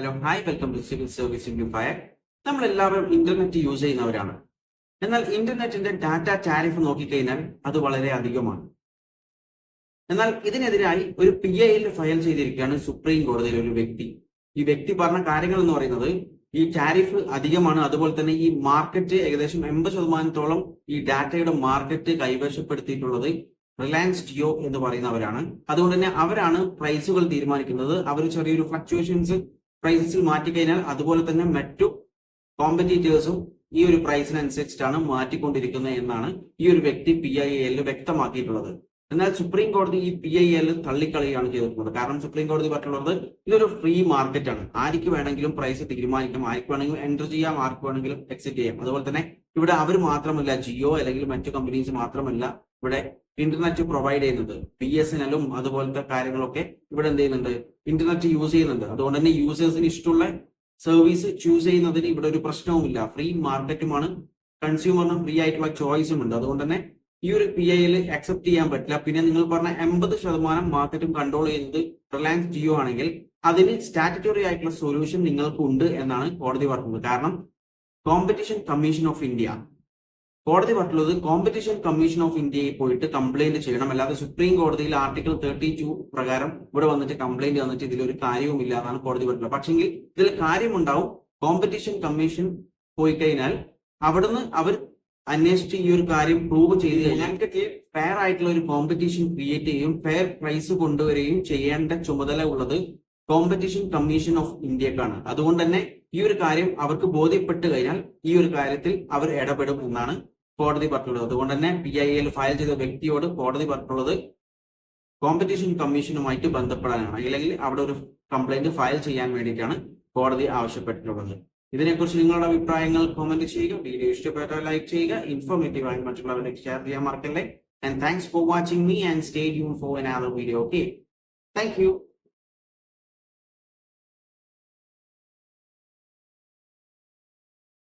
Hi welcome to civil service simplifier നമ്മൾ എല്ലാവരും internet use ചെയ്യുന്നവരാണ്. എന്നാൽ ഇന്റർനെറ്റിന്റെ ഡാറ്റ ടാരിഫ് നോക്കിക്കഴിഞ്ഞാൽ അത് വളരെ അധികമാണ്. എന്നാൽ ഇതിനെതിരായി ഒരു പി ഐ എൽ ഫയൽ ചെയ്തിരിക്കുകയാണ് സുപ്രീം കോടതിയിൽ ഒരു വ്യക്തി. ഈ വ്യക്തി പറഞ്ഞ കാര്യങ്ങൾ എന്ന് പറയുന്നത് ഈ ടാരിഫ് അധികമാണ്. അതുപോലെ തന്നെ ഈ മാർക്കറ്റ് ഏകദേശം എൺപത് ശതമാനത്തോളം ഈ ഡാറ്റയുടെ മാർക്കറ്റ് കൈവശപ്പെടുത്തിയിട്ടുള്ളത് റിലയൻസ് ജിയോ എന്ന് പറയുന്നവരാണ്. അതുകൊണ്ട് തന്നെ അവരാണ് പ്രൈസുകൾ തീരുമാനിക്കുന്നത്. അവർ ചെറിയൊരു ഫ്ലക്ച്വേഷൻസ് പ്രൈസസിൽ മാറ്റിക്കഴിഞ്ഞാൽ അതുപോലെ തന്നെ മറ്റു കോമ്പറ്റീറ്റേഴ്സും ഈ ഒരു പ്രൈസിനനുസരിച്ചിട്ടാണ് മാറ്റിക്കൊണ്ടിരിക്കുന്നത് എന്നാണ് ഈ ഒരു വ്യക്തി പി ഐ എൽ വ്യക്തമാക്കിയിട്ടുള്ളത്. എന്നാൽ സുപ്രീം കോടതി ഈ പി ഐ എൽ തള്ളിക്കളയാണ് ചെയ്തിട്ടുള്ളത്. കാരണം സുപ്രീം കോടതി പറഞ്ഞിട്ടുള്ളത് ഇതൊരു ഫ്രീ മാർക്കറ്റ് ആണ്. ആർക്ക് വേണമെങ്കിലും പ്രൈസ് തീരുമാനിക്കാം ആർക്ക് വേണമെങ്കിലും എന്റർ ചെയ്യാം ആർക്ക് വേണമെങ്കിലും എക്സിറ്റ് ചെയ്യാം. അതുപോലെ തന്നെ ഇവിടെ അവർ മാത്രമല്ല ജിയോ അല്ലെങ്കിൽ മറ്റു കമ്പനീസ് മാത്രമല്ല ഇവിടെ ഇന്റർനെറ്റ് പ്രൊവൈഡ് ചെയ്യുന്നത് ബി എസ് എൻ എല്ലും അതുപോലത്തെ കാര്യങ്ങളൊക്കെ ഇവിടെ എന്ത് ചെയ്യുന്നുണ്ട്? ഇന്റർനെറ്റ് യൂസ് ചെയ്യുന്നുണ്ട്. അതുകൊണ്ട് തന്നെ യൂസേഴ്സിന് ഇഷ്ടമുള്ള സർവീസ് ചൂസ് ചെയ്യുന്നതിന് ഇവിടെ ഒരു പ്രശ്നവുമില്ല. ഫ്രീ മാർക്കറ്റുമാണ് കൺസ്യൂമറിന് ഫ്രീ ആയിട്ടുള്ള ചോയ്സും ഉണ്ട്. അതുകൊണ്ട് തന്നെ ഈ ഒരു പി ഐയിൽ അക്സെപ്റ്റ് ചെയ്യാൻ പറ്റില്ല. പിന്നെ നിങ്ങൾ പറഞ്ഞ എൺപത് ശതമാനം മാർക്കറ്റും കൺട്രോൾ ചെയ്യുന്നത് റിലയൻസ് ജിയോ ആണെങ്കിൽ അതിന് സ്റ്റാറ്റുറ്ററി ആയിട്ടുള്ള സൊല്യൂഷൻ നിങ്ങൾക്കുണ്ട് എന്നാണ് കോടതി പറഞ്ഞത്. കാരണം കോമ്പറ്റീഷൻ കമ്മീഷൻ ഓഫ് ഇന്ത്യ കോടതി പറഞ്ഞിട്ടുള്ളത് കോമ്പറ്റീഷൻ കമ്മീഷൻ ഓഫ് ഇന്ത്യയിൽ പോയിട്ട് കംപ്ലൈന്റ് ചെയ്യണം. അല്ലാതെ സുപ്രീം കോടതിയിൽ ആർട്ടിക്കിൾ തേർട്ടി ടു പ്രകാരം ഇവിടെ വന്നിട്ട് കംപ്ലൈന്റ് വന്നിട്ട് ഇതിലൊരു കാര്യവുമില്ല എന്നാണ് കോടതി പറഞ്ഞത് പക്ഷെങ്കിൽ ഇതിൽ കാര്യമുണ്ടാവും. കോമ്പറ്റീഷൻ കമ്മീഷൻ പോയി കഴിഞ്ഞാൽ അവിടുന്ന് അവർ അന്വേഷിച്ച് ഈ ഒരു കാര്യം പ്രൂവ് ചെയ്ത് കഴിഞ്ഞാൽ ഫെയർ ആയിട്ടുള്ള ഒരു കോമ്പറ്റീഷൻ ക്രിയേറ്റ് ചെയ്യും ഫെയർ പ്രൈസ് കൊണ്ടുവരികയും ചെയ്യേണ്ട ചുമതല ഉള്ളത് കോമ്പറ്റീഷൻ കമ്മീഷൻ ഓഫ് ഇന്ത്യക്കാണ് അതുകൊണ്ട് തന്നെ ഈ ഒരു കാര്യം അവർക്ക് ബോധ്യപ്പെട്ട് കഴിഞ്ഞാൽ ഈ ഒരു കാര്യത്തിൽ അവർ ഇടപെടും എന്നാണ് കോടതി പറഞ്ഞിട്ടുള്ളത്. അതുകൊണ്ട് തന്നെ പി ഐ എൽ ഫയൽ ചെയ്ത വ്യക്തിയോട് കോടതി പറഞ്ഞിട്ടുള്ളത് കോമ്പറ്റീഷൻ കമ്മീഷനുമായിട്ട് ബന്ധപ്പെടാനാണ്. അല്ലെങ്കിൽ അവിടെ ഒരു കംപ്ലൈന്റ് ഫയൽ ചെയ്യാൻ വേണ്ടിയിട്ടാണ് കോടതി ആവശ്യപ്പെട്ടിട്ടുള്ളത്. ഇതിനെക്കുറിച്ച് നിങ്ങളുടെ അഭിപ്രായങ്ങൾ കമന്റ് ചെയ്യുക. വീഡിയോ ഇഷ്ടപ്പെട്ടാൽ ലൈക്ക് ചെയ്യുക. ഇൻഫോർമേറ്റീവ് ആയി മറ്റുള്ളവരിലേക്ക് ഷെയർ ചെയ്യാൻ മറക്കല്ലേ. And thanks for watching me and stay tune for another video okay thank you